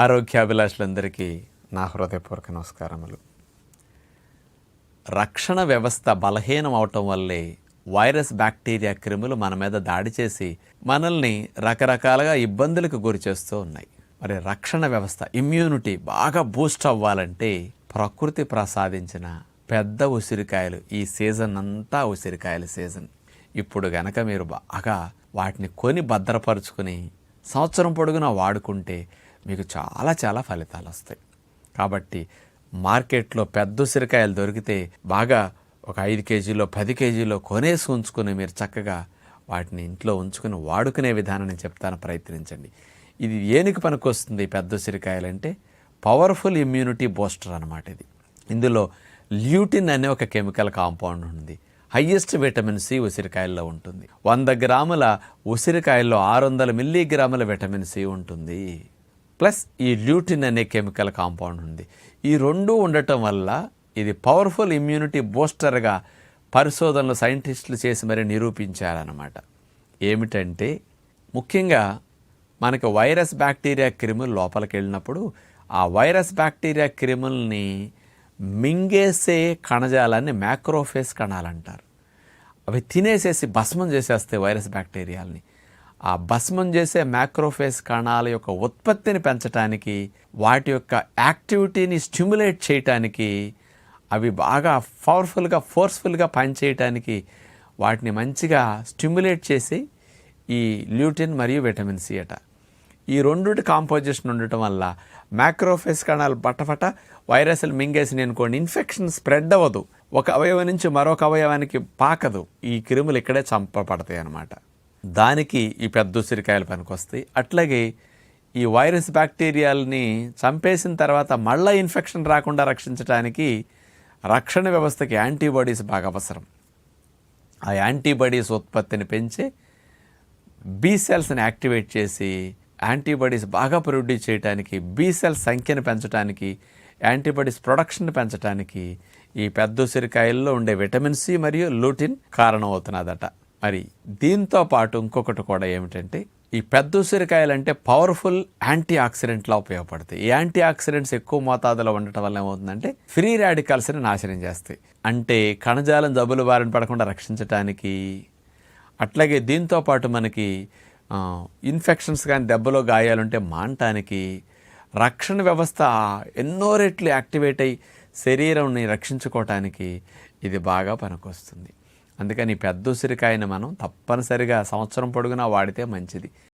ఆరోగ్యాభిలాషులందరికీ నా హృదయపూర్వక నమస్కారములు. రక్షణ వ్యవస్థ బలహీనం అవటం వల్లే వైరస్ బ్యాక్టీరియా క్రిములు మన మీద దాడి చేసి మనల్ని రకరకాలుగా ఇబ్బందులకు గురి చేస్తూ ఉన్నాయి. మరి రక్షణ వ్యవస్థ ఇమ్యూనిటీ బాగా బూస్ట్ అవ్వాలంటే ప్రకృతి ప్రసాదించిన పెద్ద ఉసిరికాయలు ఈ సీజన్ అంతా ఉసిరికాయల సీజన్ ఇప్పుడు గనక మీరు బాగా వాటిని కొని భద్రపరుచుకుని సంవత్సరం పొడుగునా వాడుకుంటే మీకు చాలా చాలా ఫలితాలు వస్తాయి కాబట్టి మార్కెట్లో పెద్ద ఉసిరికాయలు దొరికితే బాగా ఒక ఐదు కేజీలో పది కేజీలో కొనేసి ఉంచుకుని మీరు చక్కగా వాటిని ఇంట్లో ఉంచుకుని వాడుకునే విధానం నేను చెప్తాను ప్రయత్నించండి. ఇది ఏనికి పనికొస్తుంది పెద్ద ఉసిరికాయలు అంటే పవర్ఫుల్ ఇమ్యూనిటీ బూస్టర్ అన్నమాట ఇది. ఇందులో ల్యూటిన్ అనే ఒక కెమికల్ కాంపౌండ్ ఉంది. హయ్యెస్ట్ విటమిన్ సి ఉసిరికాయల్లో ఉంటుంది. వంద గ్రాముల ఉసిరికాయల్లో ఆరు వందల మిల్లీగ్రాముల విటమిన్ సి ఉంటుంది. ప్లస్ ఈ ల్యూటిన్ అనే కెమికల్ కాంపౌండ్ ఉంది. ఈ రెండు ఉండటం వల్ల ఇది పవర్ఫుల్ ఇమ్యూనిటీ బూస్టర్గా పరిశోధనలు సైంటిస్టులు చేసి మరి నిరూపించారన్నమాట. ఏమిటంటే ముఖ్యంగా మనకు వైరస్ బ్యాక్టీరియా క్రిములు లోపలికి వెళ్ళినప్పుడు ఆ వైరస్ బ్యాక్టీరియా క్రిముల్ని మింగేసే కణజాలాన్ని మ్యాక్రోఫేస్ కణాలు అంటారు అవి తినేసేసి భస్మం చేసేస్తాయి వైరస్ బ్యాక్టీరియాల్ని. ఆ భస్మం చేసే మ్యాక్రోఫేస్ కణాల యొక్క ఉత్పత్తిని పెంచడానికి వాటి యొక్క యాక్టివిటీని స్టిమ్యులేట్ చేయటానికి అవి బాగా పవర్ఫుల్గా ఫోర్స్ఫుల్గా పనిచేయటానికి వాటిని మంచిగా స్టిమ్యులేట్ చేసి ఈ ల్యూటిన్ మరియు విటమిన్ సి అట. ఈ రెండుటి కాంపోజిషన్ ఉండటం వల్ల మ్యాక్రోఫేస్ కణాలు బట్టఫట వైరస్లు మింగేసి అనుకోండి ఇన్ఫెక్షన్ స్ప్రెడ్ అవ్వదు. ఒక అవయవం నుంచి మరొక అవయవానికి పాకదు. ఈ క్రిములు ఇక్కడే చంపబడతాయి అన్నమాట దానికి ఈ పెద్ద ఉసిరికాయలు పనికొస్తాయి. అట్లాగే ఈ వైరస్ బ్యాక్టీరియాలని చంపేసిన తర్వాత మళ్ళీ ఇన్ఫెక్షన్ రాకుండా రక్షించడానికి రక్షణ వ్యవస్థకి యాంటీబాడీస్ బాగా అవసరం. ఆ యాంటీబాడీస్ ఉత్పత్తిని పెంచి బీ సెల్స్ని యాక్టివేట్ చేసి యాంటీబాడీస్ బాగా ప్రొడ్యూస్ చేయడానికి బీ సెల్స్ సంఖ్యను పెంచడానికి యాంటీబాడీస్ ప్రొడక్షన్ పెంచడానికి ఈ పెద్ద ఉసిరికాయల్లో ఉండే విటమిన్ సి మరియు లూటిన్ కారణమవుతున్నదట. మరి దీంతో పాటు ఇంకొకటి కూడా ఏమిటంటే ఈ పెద్ద ఉసిరికాయలు అంటే పవర్ఫుల్ యాంటీ ఆక్సిడెంట్లా ఉపయోగపడతాయి. ఈ యాంటీ ఆక్సిడెంట్స్ ఎక్కువ మోతాదులో ఉండటం వల్ల ఏమవుతుందంటే ఫ్రీ రాడికల్స్ని నాశనం చేస్తాయి. అంటే కణజాలం జబ్బులు బారిన పడకుండా రక్షించటానికి అట్లాగే దీంతో పాటు మనకి ఇన్ఫెక్షన్స్ కానీ దెబ్బలో గాయాలుంటే మానటానికి రక్షణ వ్యవస్థ ఎన్నో రెట్లు యాక్టివేట్ అయ్యి శరీరంని రక్షించుకోవటానికి ఇది బాగా పనికొస్తుంది. అందుకని పెద్ద ఉసిరికాయని మనం తప్పనిసరిగా సంవత్సరం పొడుగునా వాడితే మంచిది.